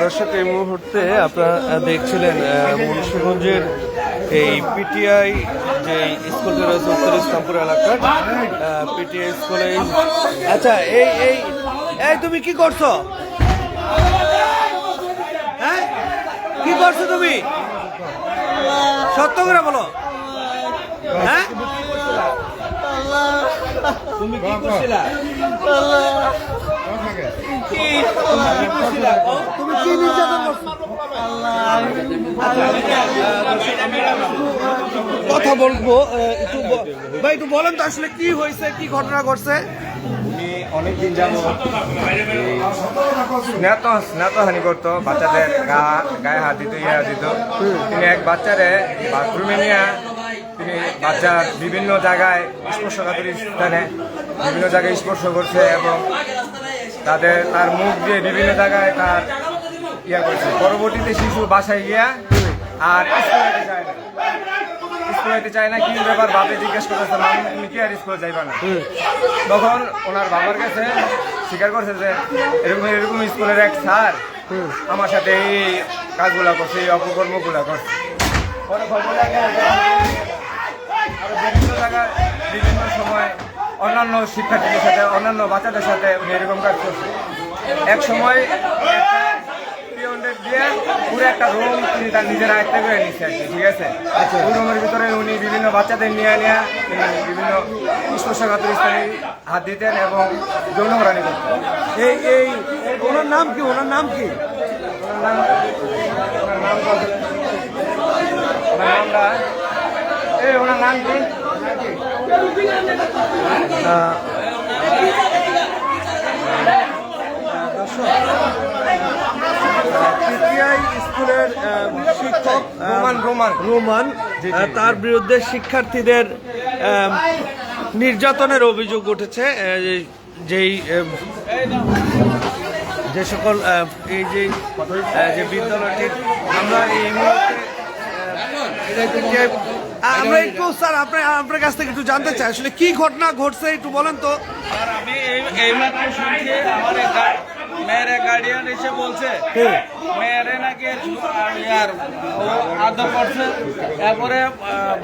দর্শক এই মুহূর্তে আপনারা দেখছিলেন মুন্সিগঞ্জের এই পিটিআই যে স্কুলটি রয়েছে উত্তর ইসলামপুর এলাকার পিটিআই স্কুলে আচ্ছা এই এই এই তুমি কি করছ? হ্যাঁ? কি করছ তুমি? সত্য করে বলো। হ্যাঁ? তুমি কি করছিলা? কি কথা বলব একটু ভাই, একটু বলেন তো আসলে কি হয়েছে, কি ঘটনা ঘটছে? অনেকদিন করতো, বাচ্চাদের গায়ে ইয়ে হাত দিত। তিনি এক বাচ্চারে তিনি বাচ্চার বিভিন্ন জায়গায় বিভিন্ন জায়গায় স্পর্শ করছে এবং তাদের তার মুখ দিয়ে বিভিন্ন জায়গায় তার ইয়া করছে। পরবর্তীতে শিশু বাসায় গিয়া আর না। চায় না ব্যাপার বাপে জিজ্ঞেস তুমি কি আর না? তখন ওনার বাবার কাছে স্বীকার করছে যে, এরকম এরকম স্কুলের এক স্যার আমার সাথে এই কাজগুলো করছে, এই করছে। বিভিন্ন জায়গায় বিভিন্ন সময় অন্যান্য শিক্ষার্থীদের সাথে অন্যান্য বাচ্চাদের সাথে উনি এরকম কাজ করছে এক সময় দিয়ে পুরো একটা রুম তিনি তার নিজের আয়ত্তে করে নিচ্ছে আর ঠিক আছে? ওই রুমের ভিতরে উনি বিভিন্ন বাচ্চাদের নিয়ে নিয়ে তিনি বিভিন্ন স্পর্শকাতর স্থানে হাত দিতেন এবং যৌন হরানি করতেন। এই এই ওনার নাম কি? ওনার নাম কি? ওনার নাম ওনার নামটা এই ওনার নাম কি? স্কুলের শিক্ষক রোমান রোমান। তার বিরুদ্ধে শিক্ষার্থীদের নির্যাতনের অভিযোগ উঠেছে যেই যে সকল এই যে বিদ্যালয়টির আমরা এই মুহূর্তে আমরা একটু স্যার আপনার আপনার কাছ থেকে একটু জানতে চাই। আসলে কি ঘটনা ঘটছে একটু বলেন তো। আর আমি এইমাত্র শুনছি আমার মেয়ের গার্ডিয়ান এসে বলছে মেয়েরে নাকি ও আদর করছে। তারপরে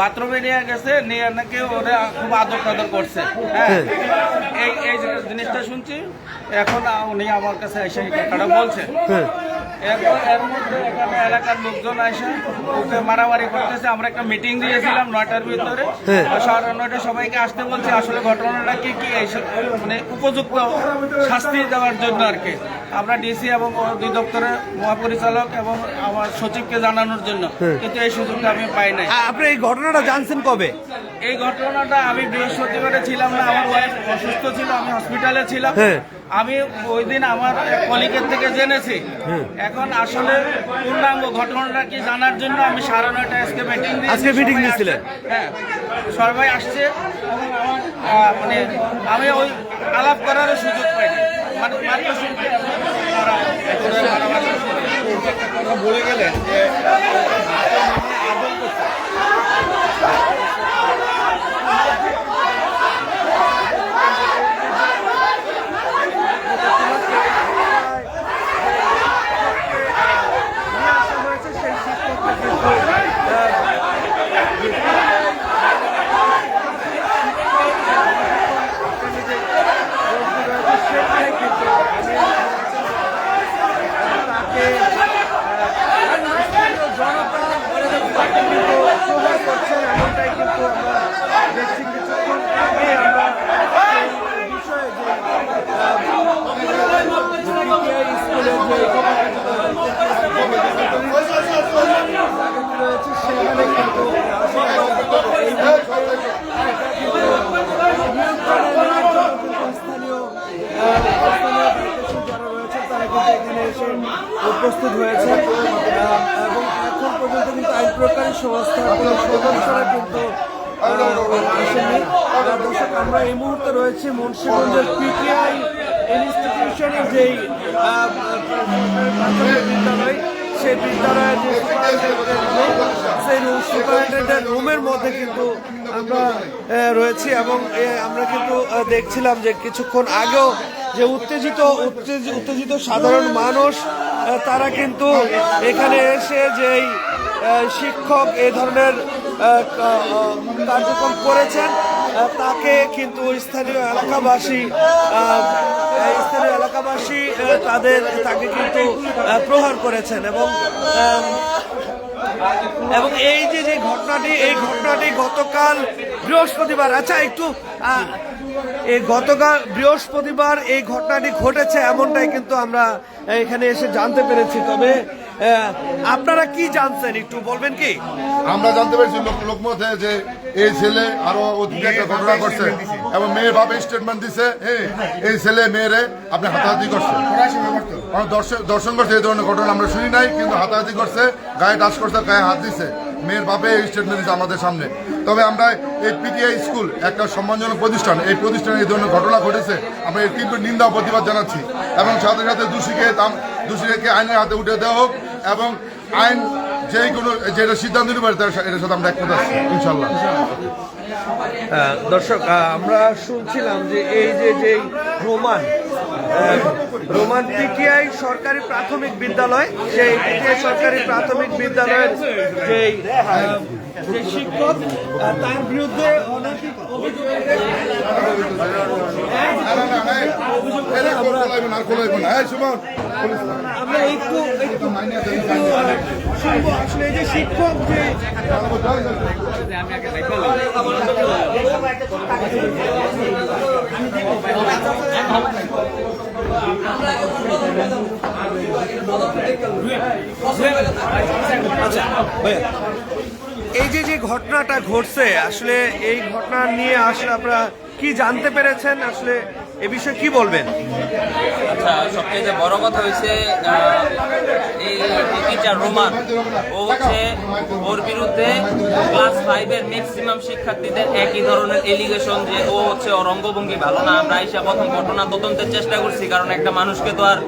বাথরুমে নিয়ে গেছে নিয়ে নাকি ওরা খুব আদর টাদর করছে। হ্যাঁ? এই এই জিনিসটা শুনছি। এখন উনি আমার কাছে এসে কথাটা বলছে। এর মধ্যে এখানে এলাকার লোকজন ওকে মারামারি করতেছে। আমরা একটা মিটিং দিয়েছিলাম নয়টার ভিতরে। সাড়ে নয়টা সবাইকে আসতে বলছি আসলে ঘটনাটা কি কি মানে উপযুক্ত শাস্তি দেওয়ার জন্য আর কি। আমরা ডিসি এবং অধিদপ্তরের মহাপরিচালক এবং আমার সচিবকে জানানোর জন্য। কিন্তু এই সুযোগটা আমি পাই নাই। আপনি এই ঘটনাটা জানছেন কবে? এই ঘটনাটা আমি বৃহস্পতিবারে ছিলাম না আমার ওয়াইফ অসুস্থ ছিল আমি হসপিটালে ছিলাম। হ্যাঁ। আমি ওই দিন আমার কলিগের থেকে জেনেছি। এখন আসলে পূর্ণাঙ্গ ঘটনাটা কি জানার জন্য আমি সাড়ে নয়টা আজকে মিটিং আজকে meeting দিয়েছিলেন? হ্যাঁ সবাই আসছে মানে আমি ওই আলাপ করারও সুযোগ পাইনি। মানে মাত্র শুরু। বলে গেলেন যে নিয়ে আসা হয়েছে সেই শিক্ষককে কিন্তু, আহ, এখানে যে রোগী রয়েছে, সেটাই কিন্তু তাকে, আহ, স্থানীয় জনতা তাকে কিন্তু উপহার করছেন, এমনটাই কিন্তু আমরা দেখছি কিছুক্ষণ আগে আমরা সেই বিষয়ে যে আহ, PTI স্কুলের যে কর্মকর্তা রয়েছে সেখানে কিন্তু এই নিয়ন্ত্রণের জন্য কিন্তু স্থানীয় আহ, স্থানীয় দায়িত্বশীল যারা রয়েছে তারা কিন্তু এখানে এসে উপস্থিত হয়েছে এবং এখন পর্যন্ত কিন্তু আইন প্রকারী সংস্থার কোনো সদস্যরা কিন্তু দর্শক আমরা এই মুহূর্তে রয়েছে মুন্সিগঞ্জের পিটিআই ইনস্টিটিউশনের যেই প্রাথমিক বিদ্যালয় সেই বিদ্যালয়ের যে সেই রুমের মধ্যে কিন্তু আমরা এবং এ, আমরা কিন্তু দেখছিলাম যে কিছুক্ষণ আগেও যে উত্তেজিত উত্তেজি- উত্তেজিত সাধারণ মানুষ তারা কিন্তু এখানে এসে যেই শিক্ষক এই ধরনের কার্যক্রম করেছেন। তাকে কিন্তু স্থানীয় এলাকাবাসী স্থানীয় এলাকাবাসী তাদের, তাকে কিন্তু প্রহার করেছেন এবং এবং এই যে যে ঘটনাটি, এই ঘটনাটি গতকাল বৃহস্পতিবার আচ্ছা একটু এই গতকাল বৃহস্পতিবার এই ঘটনাটি ঘটেছে এমনটাই কিন্তু আমরা এখানে এসে জানতে পেরেছি। তবে আপনারা কি জানছেন একটু বলবেন কি? আমরা জানতে পেরেছি লোক লোকমতে যে এই ছেলে আরও একটা ঘটনা করছে এবং মেয়ের বাবা স্টেটমেন্ট দিছে হ্যাঁ, এই ছেলে মেয়েরে আপনি হাতাহাতি করছে দর্শন দর্শন করছে এই ধরনের ঘটনা আমরা শুনি নাই কিন্তু হাতাহাতি করছে গায়ে টাচ করছে গায়ে হাত দিছে। মেয়ের বাপে এই স্টেটমেন্ট দিচ্ছে আমাদের সামনে। তবে আমরা এই পিটিআই স্কুল একটা সম্মানজনক প্রতিষ্ঠান এই প্রতিষ্ঠানে এই ধরনের ঘটনা ঘটেছে। আমরা এর তীব্র নিন্দা প্রতিবাদ জানাচ্ছি। এবং সাথে সাথে দোষীকে দোষীকে আইনের হাতে উঠে দেওয়া হোক এবং আইন যে কোনো যেটা সিদ্ধান্ত নিতে পারে এটার সাথে আমরা একমত আছি ইনশাল্লাহ দর্শক আমরা শুনছিলাম যে এই যে যে রোমান রোমান পিটিআই সরকারি প্রাথমিক বিদ্যালয়, সেই পিটিআই সরকারি প্রাথমিক বিদ্যালয়ের যে শিক্ষক তার বিরুদ্ধে আমরা একটু একটু শুনব আসলে এই যে শিক্ষক যে এই যে যে ঘটনাটা ঘটছে, আসলে এই ঘটনা নিয়ে আসলে আপনারা কি জানতে পেরেছেন? আসলে এ বিষয়ে কি বলবেন? আচ্ছা সবচেয়ে বড় কথা হয়েছে এই রোমান। ও হচ্ছে ওর বিরুদ্ধে ক্লাস ফাইভের ম্যাক্সিমাম শিক্ষার্থীদের একই ধরনের এলিগেশন যে ও হচ্ছে ওর অঙ্গভঙ্গি ভালো না। আমরা এসে প্রথম ঘটনা তদন্তের চেষ্টা করছি, কারণ একটা মানুষকে তো আর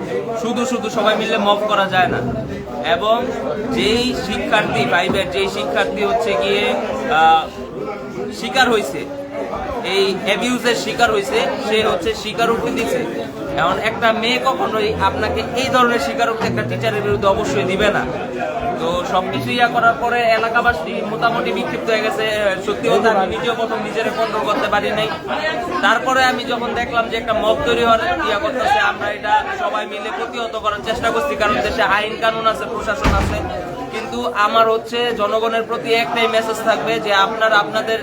শুধু শুধু সবাই মিলে মফ করা যায় না। এবং যেই শিক্ষার্থী ফাইভের যেই শিক্ষার্থী হচ্ছে গিয়ে শিকার হয়েছে এই অ্যাবিউজের শিকার হয়েছে সে হচ্ছে স্বীকারোক্তি দিচ্ছে এখন একটা মেয়ে কখনোই আপনাকে এই ধরনের স্বীকারোক্তি একটা টিচারের বিরুদ্ধে অবশ্যই দিবে না। তো সব কিছু ইয়া করার পরে এলাকাবাসী মোটামুটি বিক্ষিপ্ত হয়ে গেছে। সত্যি কথা, আমি নিজেও প্রথম নিজের কন্ট্রোল করতে পারি নাই। তারপরে আমি যখন দেখলাম যে একটা মব তৈরি হওয়ার ইয়া করতেছে, আমরা এটা সবাই মিলে প্রতিহত করার চেষ্টা করছি, কারণ দেশে আইন কানুন আছে, প্রশাসন আছে। কিন্তু আমার হচ্ছে জনগণের প্রতি একটাই মেসেজ থাকবে যে আপনার আপনাদের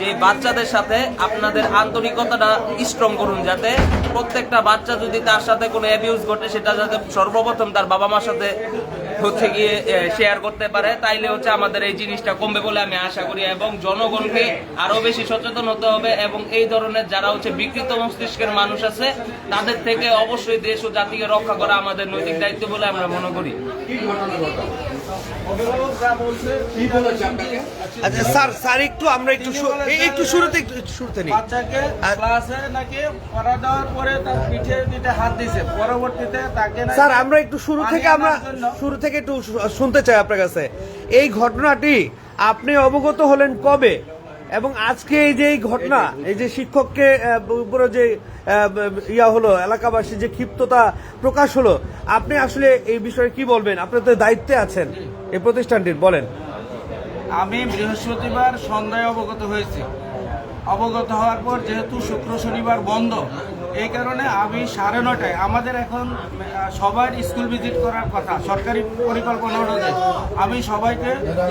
যে বাচ্চাদের সাথে আপনাদের আন্তরিকতাটা স্ট্রং করুন যাতে প্রত্যেকটা বাচ্চা যদি তার সাথে কোনো অ্যাবিউজ ঘটে, সেটা যাতে সর্বপ্রথম তার বাবা মার সাথে হচ্ছে গিয়ে শেয়ার করতে পারে। তাইলে হচ্ছে আমাদের এই জিনিসটা কমবে বলে আমি আশা করি এবং জনগণকে আরও বেশি সচেতন হতে হবে এবং এই ধরনের যারা হচ্ছে বিকৃত মস্তিষ্কের মানুষ আছে, তাদের থেকে অবশ্যই দেশ ও জাতিকে রক্ষা করা আমাদের নৈতিক দায়িত্ব বলে আমরা মনে করি। আচ্ছা স্যার স্যার একটু আমরা একটু একটু শুরুতে শুরুতে নিই। বাচ্চাকে ক্লাসে নাকি পড়া দেওয়ার পরে তার পিঠে দিতে হাত দিছে। পরবর্তীতে তাকে স্যার আমরা একটু শুরু থেকে আমরা শুরু থেকে একটু শুনতে চাই আপনার কাছে। এই ঘটনাটি আপনি অবগত হলেন কবে? এবং আজকে এই যে এই ঘটনা এই যে শিক্ষককে উপরে যে ইয়া হলো এলাকাবাসী যে ক্ষিপ্ততা প্রকাশ হলো আপনি আসলে এই বিষয়ে কি বলবেন? আপনি তো দায়িত্বে আছেন এই প্রতিষ্ঠানটির বলেন। আমি বৃহস্পতিবার সন্ধ্যায় অবগত হয়েছি। অবগত হওয়ার পর যেহেতু শুক্র শনিবার বন্ধ, এই কারণে আমি সাড়ে নটায়, আমাদের এখন সবার স্কুল ভিজিট করার কথা, সরকারি পরিকল্পনা অনুযায়ী, আমি সবাইকে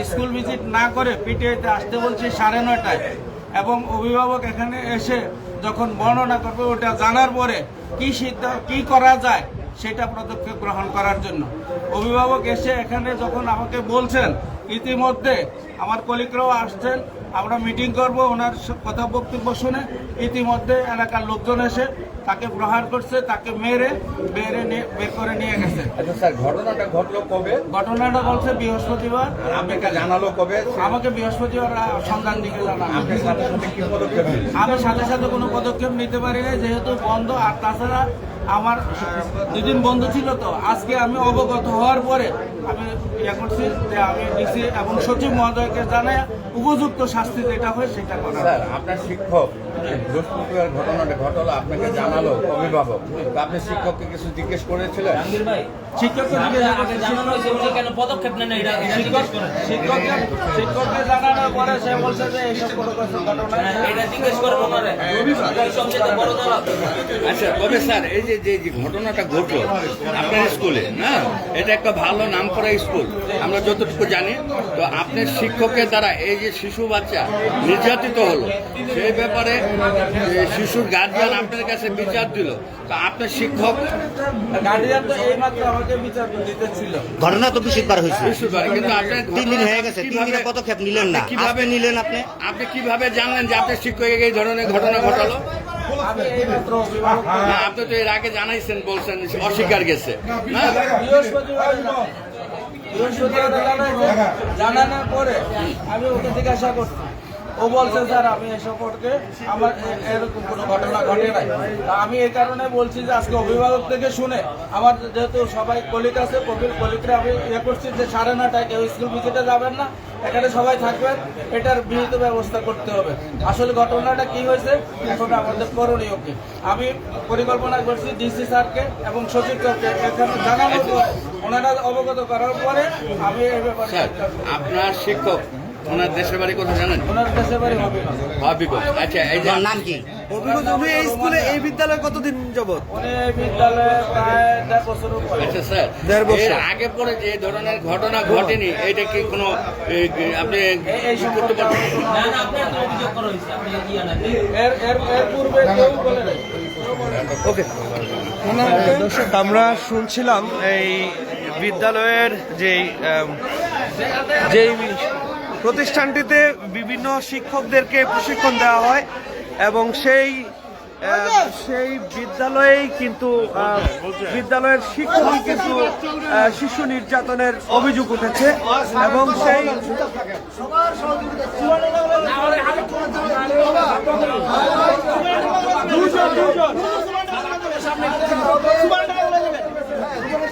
স্কুল ভিজিট না করে পিটিআইতে আসতে বলছি সাড়ে নটায়। এবং অভিভাবক এখানে এসে যখন বর্ণনা করবে, ওটা জানার পরে কি সিদ্ধান্ত কি করা যায় সেটা পদক্ষেপ গ্রহণ করার জন্য। অভিভাবক এসে এখানে যখন আমাকে বলছেন, ইতিমধ্যে আমার কলিকরাও আসছেন আমরা মিটিং করব ওনার কথা বক্তব্য শুনে ইতিমধ্যে এলাকার লোকজন এসে তাকে প্রহার করছে তাকে মেরে নিয়ে বের করে নিয়ে গেছে। আচ্ছা স্যার ঘটনাটা ঘটলো কবে? ঘটনাটা বলছে বৃহস্পতিবার। আপনাকে জানালো কবে? আমাকে বৃহস্পতিবার সন্ধান দিকে নিলেন? আমি সাথে সাথে কোনো পদক্ষেপ নিতে পারি না যেহেতু বন্ধ আর তাছাড়া আমার দুদিন বন্ধ ছিল তো আজকে আমি অবগত হওয়ার পরে আমি ইয়ে করছি যে আমি ডিসি এবং সচিব মহোদয়কে জানাই উপযুক্ত শাস্তি যেটা হয় সেটা করা স্যার আপনার শিক্ষক বৃহস্পতিবার ঘটনাটা ঘটলো আপনাকে জানালো অভিভাবক। তো আপনি শিক্ষককে কিছু জিজ্ঞেস করেছিলেন? শিক্ষককে আগে আগে জানানো হয়েছে উনি কেন পদক্ষেপ নেন না এটা এটা জিজ্ঞেস করেন। শিক্ষককে শিক্ষককে জানানোর পরে সে বলছে যে এইসব কোনো ঘটনা হ্যাঁ, এটা জিজ্ঞেস বড় দল আচ্ছা তবে স্যার এই যে যে যে ঘটনাটা ঘটলো আপনার স্কুলে না? এটা একটা ভালো নাম করা স্কুল আমরা যতটুকু জানি। তো আপনার শিক্ষকের দ্বারা এই যে শিশু বাচ্চা নির্যাতিত হলো সেই ব্যাপারে শিশুর গার্জিয়ান আপনার কাছে বিচার দিল। তো আপনার শিক্ষক গার্ডিয়ান তো এই আমাকে বিচার দিতে ছিল ঘটনা তো বিশুদ্ধবার হয়েছে। কিন্তু আপনার তিন দিন হয়ে গেছে তিন দিনে পদক্ষেপ নিলেন না। কীভাবে কীভাবে নিলেন আপনি? আপনি কীভাবে জানলেন যে আপনার শিক্ষক এই ধরনের ঘটনা ঘটালো? না আপনি তো এর আগে জানাইছেন বলছেন অস্বীকার গেছে। জানানোর পরে আমি ওকে জিজ্ঞাসা করছি। ও বলছে, স্যার, আমি এসব করতে আমার এরকম কোনো ঘটনা ঘটে নাই। তা আমি এই কারণে বলছি যে, আজকে অভিভাবক থেকে শুনে আমার যেহেতু সবাই কলিক আছে কবির কলিকরে আমি ইয়ে করছি যে, সাড়ে নটায় কেউ স্কুল ভিজিটে যাবেন না, এখানে সবাই থাকবেন, এটার বিহিত ব্যবস্থা করতে হবে। আসলে ঘটনাটা কি হয়েছে? এখন আমাদের করণীয় কি? আমি পরিকল্পনা করছি ডিসি স্যারকে এবং সচিব স্যারকে এখানে জানানোর পরে, ওনারা অবগত করার পরে আমি এই ব্যাপারে আপনার শিক্ষক ওনার দেশের বাড়ি কোথায় জানেন? ওনার দেশে বাড়ি হবিগঞ্জ। আচ্ছা এই যে নাম কি? অভিজ্ঞতা উনি এই স্কুলে এই বিদ্যালয়ে কতদিন যাবত উনি বিদ্যালয়ে প্রায় দেড় বছর আচ্ছা স্যার দেড় বছর। এর আগে পরে যে ধরনের ঘটনা ঘটেনি এটা কি কোনো আপনি করতে পারবেন? না না আপনি অভিযোগ করা হয়েছে আপনি ইয়া না এর এর এর পূর্বে কেউ বলে নাই। ওকে। দর্শক আমরা শুনছিলাম এই বিদ্যালয়ের যেই যেই প্রতিষ্ঠানটিতে বিভিন্ন শিক্ষকদেরকে প্রশিক্ষণ দেওয়া হয় এবং সেই সেই বিদ্যালয়েই কিন্তু বিদ্যালয়ের শিক্ষকই কিন্তু শিশু নির্যাতনের অভিযোগ উঠেছে এবং সেই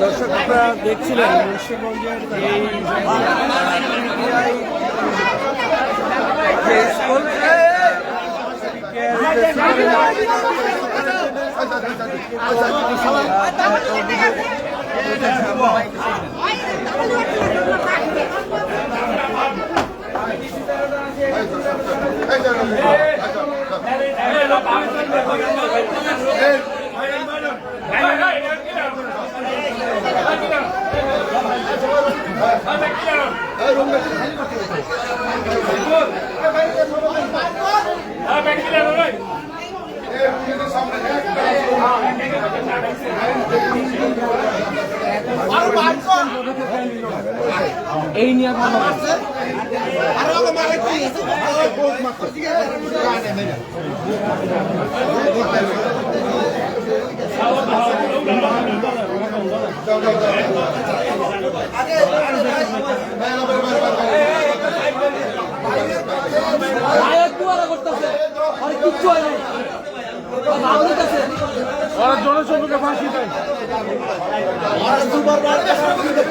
দর্শক আপনারা দেখছিলেন মুন্সিগঞ্জের এই 哎，这是什么？哎，这 W。করতেছে। আর কিচ্ছু হয় নাই। ওরা জনসংখ্যাকে ফাঁসি দেয়। ওরা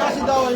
ফাঁসি দেওয়া হয়।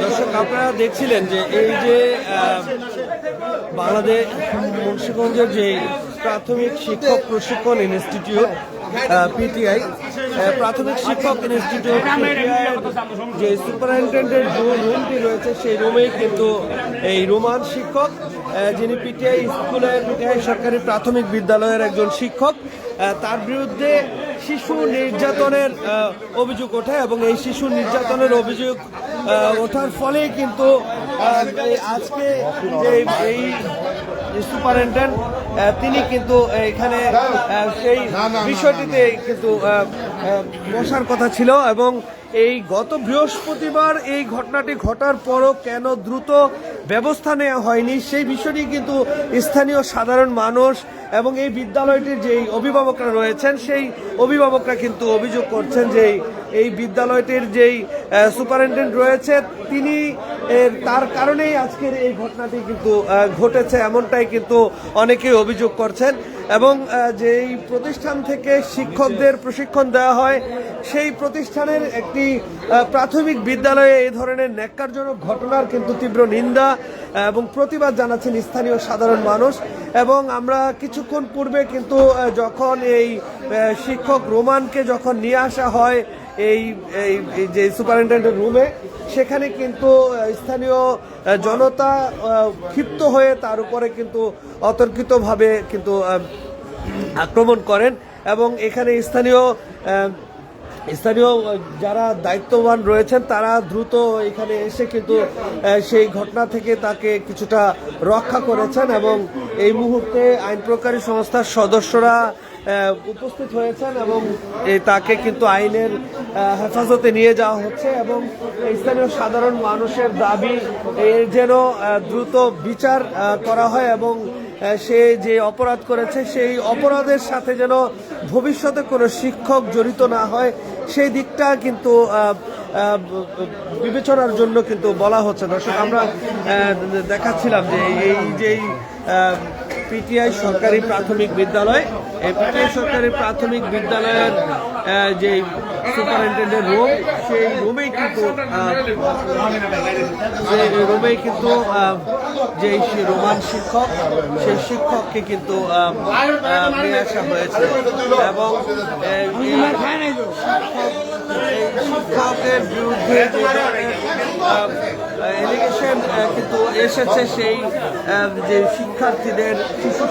দর্শক আপনারা দেখছিলেন যে এই যে বাংলাদেশ মুন্সিগঞ্জের যে প্রাথমিক শিক্ষক প্রশিক্ষণ ইনস্টিটিউট পিটিআই। প্রাথমিক শিক্ষক ইনস্টিটিউট যে সুপারিনটেন্ডেন্ট রুমটি রয়েছে, সেই রুমেই কিন্তু এই রোমান শিক্ষক যিনি পিটিআই স্কুলের পিটিআই সরকারি প্রাথমিক বিদ্যালয়ের একজন শিক্ষক তার বিরুদ্ধে শিশু নির্যাতনের অভিযোগ ওঠে এবং এই শিশু নির্যাতনের অভিযোগ ওঠার ফলে কিন্তু আজকে যে এই সুপারিনটেন্ডেন্ট তিনি কিন্তু এখানে সেই বিষয়টিতে কিন্তু বসার কথা ছিল এবং এই গত বৃহস্পতিবার এই ঘটনাটি ঘটার পরও কেন দ্রুত ব্যবস্থা নেওয়া হয়নি সেই বিষয়টি কিন্তু স্থানীয় সাধারণ মানুষ এবং এই বিদ্যালয়টির যেই অভিভাবকরা রয়েছেন সেই অভিভাবকরা কিন্তু অভিযোগ করছেন যে এই- এই বিদ্যালয়টির যেই সুপারিনটেন্ডেন্ট রয়েছে তিনি এর, তার কারণেই আজকের এই ঘটনাটি কিন্তু ঘটেছে এমনটাই কিন্তু অনেকেই অভিযোগ করছেন এবং যেই প্রতিষ্ঠান থেকে শিক্ষকদের প্রশিক্ষণ দেওয়া হয় সেই প্রতিষ্ঠানের একটি প্রাথমিক বিদ্যালয়ে এই ধরনের ন্যাক্কারজনক ঘটনার কিন্তু তীব্র নিন্দা এবং প্রতিবাদ জানাচ্ছেন স্থানীয় সাধারণ মানুষ এবং আমরা কিছুক্ষণ পূর্বে কিন্তু যখন এই শিক্ষক রোমানকে যখন নিয়ে আসা হয় এই এই যে সুপারিনটেন্ডেন্ট রুমে, সেখানে কিন্তু স্থানীয় জনতা ক্ষিপ্ত হয়ে তার উপরে কিন্তু অতর্কিতভাবে কিন্তু আক্রমণ করেন এবং এখানে স্থানীয় স্থানীয় যারা দায়িত্ববান রয়েছেন, তারা দ্রুত এখানে এসে কিন্তু সেই ঘটনা থেকে তাকে কিছুটা রক্ষা করেছেন এবং এই মুহূর্তে আইন প্রকারী সংস্থার সদস্যরা উপস্থিত হয়েছেন এবং তাকে কিন্তু আইনের হেফাজতে নিয়ে যাওয়া হচ্ছে এবং স্থানীয় সাধারণ মানুষের দাবি এর যেন দ্রুত বিচার করা হয় এবং সে যে অপরাধ করেছে সেই অপরাধের সাথে যেন ভবিষ্যতে কোনো শিক্ষক জড়িত না হয়, সেই দিকটা কিন্তু বিবেচনার জন্য কিন্তু বলা হচ্ছে। দর্শক, আমরা দেখাচ্ছিলাম যে এই যেই পিটিআই সরকারি প্রাথমিক বিদ্যালয়। এই পিটিআই সরকারি প্রাথমিক বিদ্যালয়ের যে সুপারিনটেন্ডেন্ট রুম, সেই রুমেই কিন্তু সেই রুমেই কিন্তু যে রোমান শিক্ষক, সেই শিক্ষককে কিন্তু নিয়ে আসা হয়েছে। এবং শিক্ষকের বিরুদ্ধে কিন্তু এসেছে সেই যে শিক্ষার্থীদের, শিশু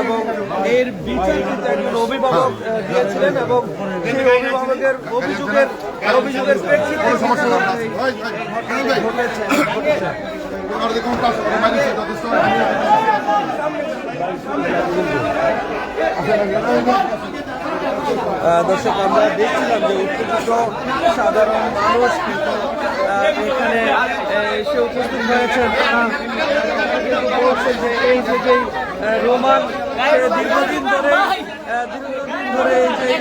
এবং এর বিচার অভিভাবক দিয়েছিলেন এবং সেই অভিভাবকের অভিযোগের অভিযোগের প্রেক্ষিতে? ঘটেছে। দর্শক, আমরা দেখছিলাম যে উত্তেজিত সাধারণ মানুষ কিন্তু এখানে এসে উপস্থিত হয়েছে তারা বলছে যে এই যে যে রোমান দীর্ঘদিন ধরে দীর্ঘদিন ধরে এই যে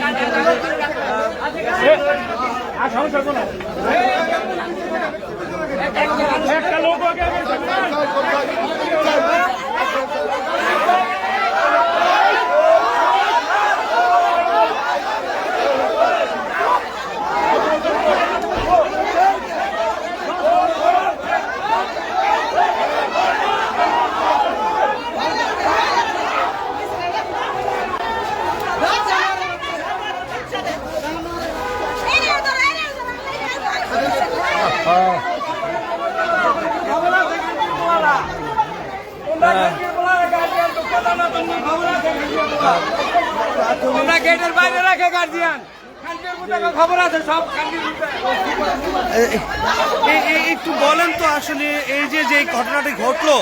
গেটের বাইরে রাখে গার্জিয়ান খবর আছে সব একটু বলেন তো আসলে এই যে যে ঘটনাটি ঘটলো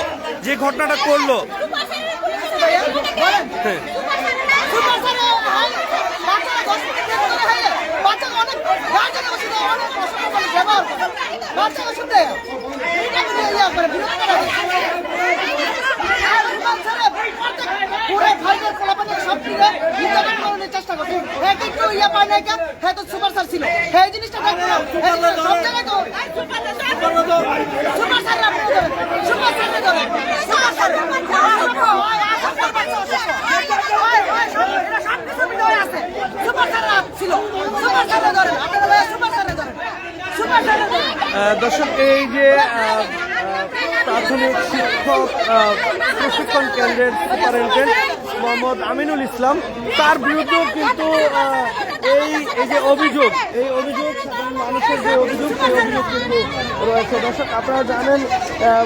যে ঘটনাটা করল। বাচ্চা পুরো ফাইনাল সব হ্যাঁ কিন্তু ইয়া পায় নাই? হ্যাঁ তো সুপারস্টার ছিল এই জিনিসটা দেখো না। সব জায়গায় তো সুপারস্টার না সুপারস্টার না সুপারস্টার দর্শক এই যে প্রাথমিক শিক্ষক প্রশিক্ষণ কেন্দ্রের সুপারিনটেন্ডেন্ট মোহাম্মদ আমিনুল ইসলাম। তার বিরুদ্ধেও কিন্তু এই এই যে অভিযোগ, এই অভিযোগ, সাধারণ মানুষের যে অভিযোগ, সেই অভিযোগ কিন্তু রয়েছে। দর্শক, আপনারা জানেন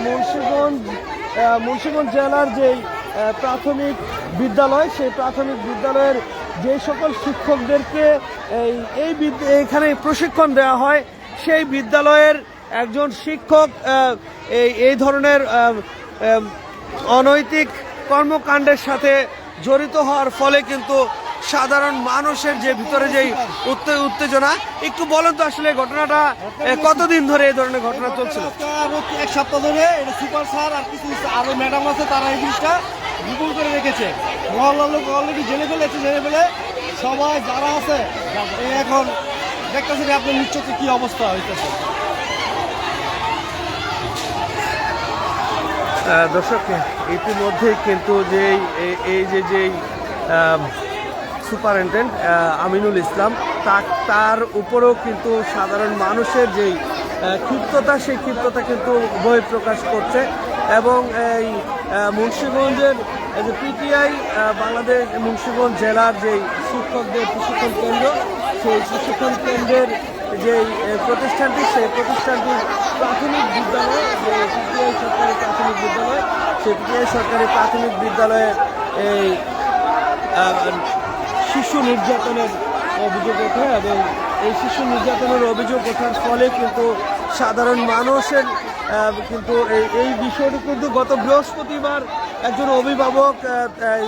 মুন্সিগঞ্জ মুন্সিগঞ্জ জেলার যেই প্রাথমিক বিদ্যালয়, সেই প্রাথমিক বিদ্যালয়ের যে সকল শিক্ষকদেরকে এই এই এইখানে প্রশিক্ষণ দেওয়া হয়, সেই বিদ্যালয়ের একজন শিক্ষক এই ধরনের অনৈতিক কর্মকাণ্ডের সাথে জড়িত হওয়ার ফলে কিন্তু সাধারণ মানুষের যে ভিতরে যেই উত্তে- উত্তেজনা, একটু বলেন তো আসলে ঘটনাটা কতদিন ধরে এই ধরনের ঘটনা চলছিল? এক সপ্তাহ ধরে এটা সুপার স্যার আর কিছু আরও ম্যাডাম আছে, তারা এই জিনিসটা গোপন করে রেখেছে। মহল্লার অলরেডি জেনে ফেলেছে, জেনে ফেলে সবাই যারা আছে এখন দেখতেছেন আপনার নিশ্চয়ই কি অবস্থা হইতেছে। দর্শক, ইতিমধ্যে কিন্তু যে এই- যে যেই সুপারিনটেন্ডেন্ট আমিনুল ইসলাম তা- তার উপরেও কিন্তু সাধারণ মানুষের যেই ক্ষিপ্ততা, সেই ক্ষিপ্ততা কিন্তু উভয় প্রকাশ করছে এবং এই মুন্সিগঞ্জের যে পিটিআই বাংলাদেশ মুন্সিগঞ্জ জেলার যেই শিক্ষকদের প্রশিক্ষণ কেন্দ্র, সেই প্রশিক্ষণ কেন্দ্রের যে প্রতিষ্ঠানটি, সেই প্রতিষ্ঠানটির প্রাথমিক বিদ্যালয়, যে পিটিআই সরকারি প্রাথমিক বিদ্যালয়, সেই পিটিআই সরকারি প্রাথমিক বিদ্যালয়ের এই শিশু নির্যাতনের অভিযোগ ওঠে এবং এই শিশু নির্যাতনের অভিযোগ ওঠার ফলে কিন্তু সাধারণ মানুষের কিন্তু এই এই বিষয়টি কিন্তু গত বৃহস্পতিবার একজন অভিভাবক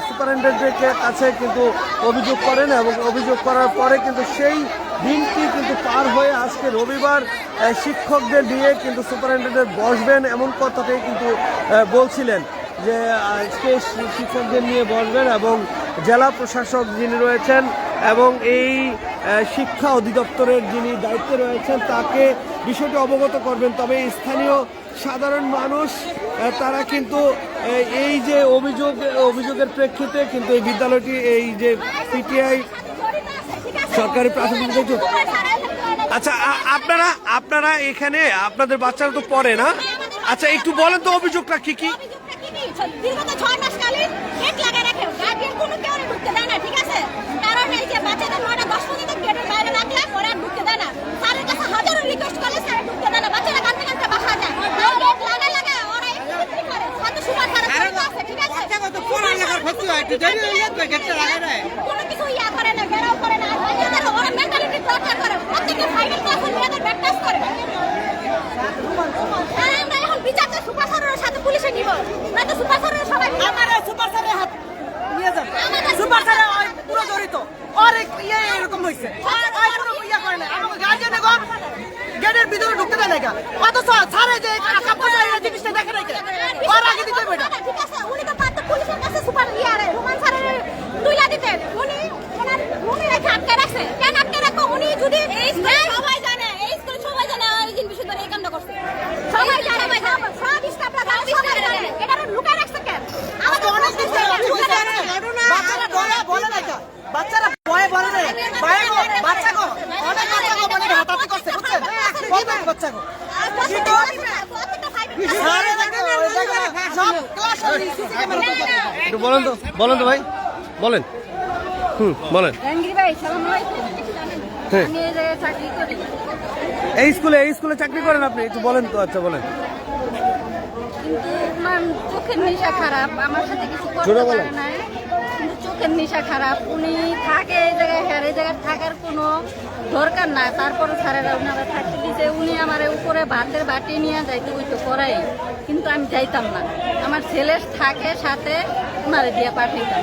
সুপারিনটেন্ডেন্টের কাছে কিন্তু অভিযোগ করেন এবং অভিযোগ করার পরে কিন্তু সেই দিনটি কিন্তু পার হয়ে আজকে রবিবার শিক্ষকদের নিয়ে কিন্তু সুপারিনটেন্ডেন্ট বসবেন এমন কথাটাই কিন্তু বলছিলেন যে আজকে শিক্ষকদের নিয়ে বসবেন এবং জেলা প্রশাসক যিনি রয়েছেন এবং এই শিক্ষা অধিদপ্তরের যিনি দায়িত্বে রয়েছেন তাকে বিষয়টি অবগত করবেন। তবে স্থানীয় সাধারণ মানুষ তারা কিন্তু এই যে অভিযোগ, অভিযোগের প্রেক্ষিতে কিন্তু এই বিদ্যালয়টি, এই যে পিটিআই সরকারি প্রাথমিক বিদ্যালয় আচ্ছা আপনারা আপনারা এখানে আপনাদের বাচ্চারা তো পড়ে না। আচ্ছা একটু বলেন তো অভিযোগটা কি কি? রিকোয়েস্ট করলে স্যার ঢুকতে দেয় না বাচ্চারা কাঁদতে কাঁদতে বাসা যায় গেট লাগায় ওরা একটু বিক্রি করে সাথে সুপার স্যারের জড়িত আছে ঠিক আছে কোনো কিছু ইয়া করে না ঘেরাও করে না। আর বাচ্চাদের ওরা মেন্টালিটি টর্চার করে। প্রত্যেকটা ফাইনাল ক্লাসে মেয়েদের ব্যাকটাস করে। আর আমরা এখন বিচারটা সুপার স্যারের সাথে পুলিশে নিব। নয়তো সুপার স্যারের সবাই আমার সুপার স্যারের হাত নিয়ে যান সুপার স্যারের ওই পুরো জড়িত। আর ইয়ে এরকম হয়েছে আর কোনো ইয়ে করে না। আমাকে গার্জিয়ানে গো গেটের ভিতরে ঢুকতে দেয় না অথচ স্যারে যে এই জিনিসটা দেখে নাই ওর আগে দিতে হবে ইয়ারে রোমান স্যারের তুইলা দিতেন উনি ওনার উনি রেখে আটকে রাখছে। কেন আটকে রাখব? উনি যদি এই স্কুলে সবাই জানে এই স্কুলে সবাই জানে এই দিন বিশুদ্ধ এই কামটা করছে। সবাই জানে সব স্টাফরা সবাই জানে। এটা লুকায় রাখছে কেন? আমাদের অনেক কিছু বাচ্চারা বলে বলে না? বাচ্চারা ভয়ে বলে না। ভয়ে গো বাচ্চা গো অনেক বাচ্চা গো মানে হাতাতে করছে বুঝছেন কত বাচ্চা গো স্যারে দেখে দেখে সব ক্লাস সিসি ক্যামেরা একটু বলেন তো বলেন তো ভাই বলেন। হুম বলেন। হ্যাঁ। এই স্কুলে এই স্কুলে চাকরি করেন আপনি একটু বলেন তো আচ্ছা বলেন। চোখের নেশা খারাপ আমার সাথে কিছু করতে পারে না। চোখের নেশা খারাপ। উনি থাকে এই জায়গায় হ্যাঁ এই জায়গায় থাকার কোনো দরকার না। তারপরে স্যারেরা ওনারা থাকতে উনি আমার উপরে ভাতের বাটি নিয়ে যাইতে হইতো করাই কিন্তু আমি যাইতাম না। আমার ছেলে থাকে সাথে ওনারে দিয়ে পাঠাইতাম।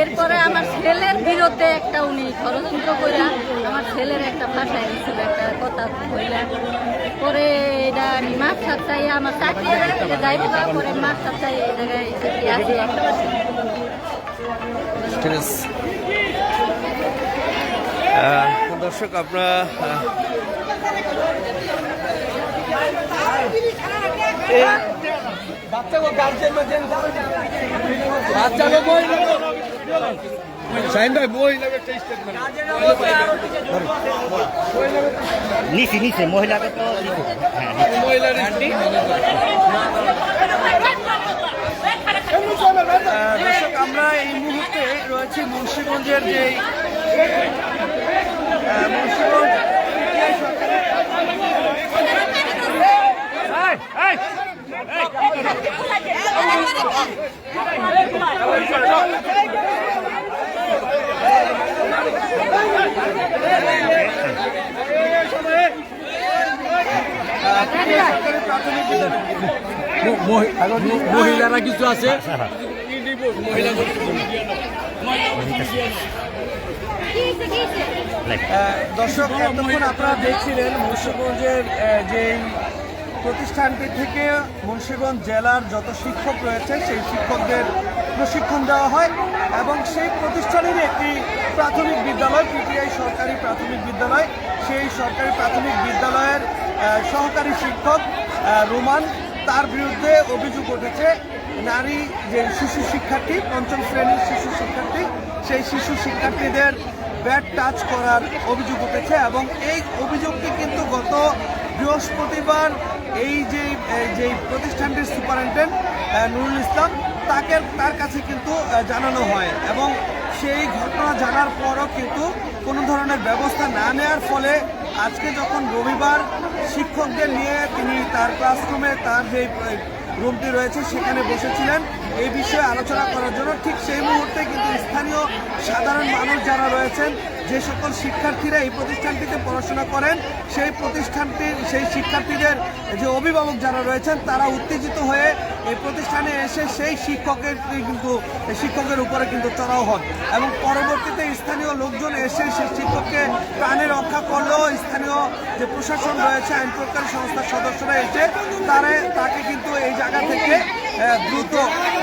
এরপরে আমার ছেলের বিরুদ্ধে একটা উনি ষড়যন্ত্র করে আমার ছেলের একটা ভাষায় দিয়েছিল একটা কথা কইলা। পরে এটা আমি মাছ চাই আমার চাকরি থেকে যাইব পরে মাছ চাই এই জায়গায় দর্শক, আপনারা শাহিন নিচে মহিলাকে তো নিচে। হ্যাঁ দর্শক আমরা এই মুহূর্তে রয়েছি মুন্সিগঞ্জের যে মুন্সিগঞ্জ PTI সরকারি সরকারি প্রাথমিক বিদ্যালয় মহিলারা কিছু আছে? দর্শক এতক্ষণ আপনারা দেখছিলেন মুন্সিগঞ্জের যেই প্রতিষ্ঠানটি থেকে মুন্সিগঞ্জ জেলার যত শিক্ষক রয়েছে, সেই শিক্ষকদের প্রশিক্ষণ দেওয়া হয় এবং সেই প্রতিষ্ঠানেরই একটি প্রাথমিক বিদ্যালয়, পিটিআই সরকারি প্রাথমিক বিদ্যালয়। সেই সরকারি প্রাথমিক বিদ্যালয়ের সহকারী শিক্ষক রোমান, তার বিরুদ্ধে অভিযোগ উঠেছে, নারী যে শিশু শিক্ষার্থী, পঞ্চম শ্রেণির শিশু শিক্ষার্থী, সেই শিশু শিক্ষার্থীদের ব্যাট টাচ করার অভিযোগ উঠেছে এবং এই অভিযোগটি কিন্তু গত বৃহস্পতিবার এই যে এই যে প্রতিষ্ঠানটির সুপারিনটেন্ডেন্ট নুরুল ইসলাম, তাকে, তার কাছে কিন্তু জানানো হয় এবং সেই ঘটনা জানার পরও কিন্তু কোনো ধরনের ব্যবস্থা না নেওয়ার ফলে আজকে যখন রবিবার শিক্ষকদের নিয়ে তিনি তার ক্লাসরুমে তার যে রুমটি রয়েছে, সেখানে বসেছিলেন, এই বিষয়ে আলোচনা করার জন্য ঠিক সেই মুহূর্তে কিন্তু স্থানীয় সাধারণ মানুষ যারা রয়েছেন, যে সকল শিক্ষার্থীরা এই প্রতিষ্ঠানটিতে পড়াশোনা করেন, সেই প্রতিষ্ঠানটির, সেই শিক্ষার্থীদের যে অভিভাবক যারা রয়েছেন, তারা উত্তেজিত হয়ে এই প্রতিষ্ঠানে এসে সেই শিক্ষকের কিন্তু শিক্ষকের উপরে কিন্তু চড়াও হন। এবং পরবর্তীতে স্থানীয় লোকজন এসে সেই শিক্ষককে প্রাণে রক্ষা করলেও স্থানীয় যে প্রশাসন রয়েছে, আইন প্রকারী সংস্থার সদস্যরা এসে তারা, তাকে কিন্তু এই জায়গা থেকে দ্রুত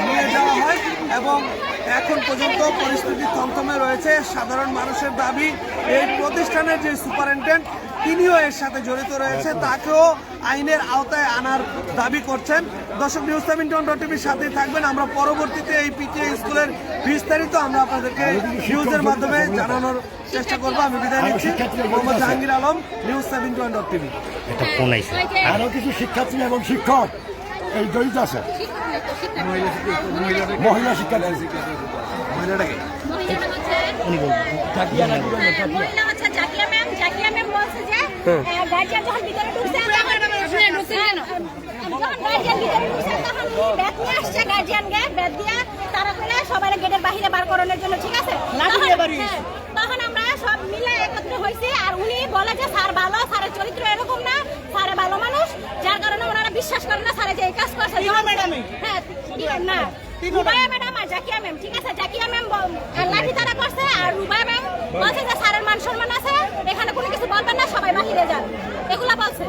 নিয়ে যাওয়া হয় এবং এখন পর্যন্ত পরিস্থিতি থমথমে রয়েছে। সাধারণ মানুষের দাবি, এই প্রতিষ্ঠানের যে সুপারিনটেন্ডেন্ট, তিনিও এর সাথে জড়িত রয়েছে। তাকেও আইনের আওতায় আনার দাবি করছেন। দর্শক নিউজ সেভেন টোয়েন্টি টিভির সাথেই থাকবেন। আমরা পরবর্তীতে এই পিটিআই স্কুলের বিস্তারিত আমরা আপনাদেরকে নিউজের মাধ্যমে জানানোর চেষ্টা করব। আমি বিদায় নিচ্ছি। Mohammad Jahangir Alam, news seven twenty TV. একটা ফোন আরও কিছু শিক্ষার্থী এবং শিক্ষক এই জড়িত আছে? মহিলা শিক্ষার্থী মহিলাটাকে? তারা সবাই গেটের বাহিরে বার করানোর জন্য ঠিক আছে তখন- হ্যাঁ, তখন আমরা সব মিলে একত্র হয়েছে আর উনি বলে যে স্যার ভালো স্যারের চরিত্র এরকম না স্যার ভালো মানুষ যার কারণে ওনারা বিশ্বাস করে না স্যারে যে এই কাজ করছে হ্যাঁ না রুবাইয়া ম্যাডাম আর জাকিয়া ম্যাম ঠিক আছে? জাকিয়া ম্যাম লাঠি তারা করছে আর রুবাইয়া ম্যাম বলছে যে স্যারের মান সম্মান আছে এখানে কোনো কিছু বলবেন না সবাই বাহিরে যান। এগুলা বলছে।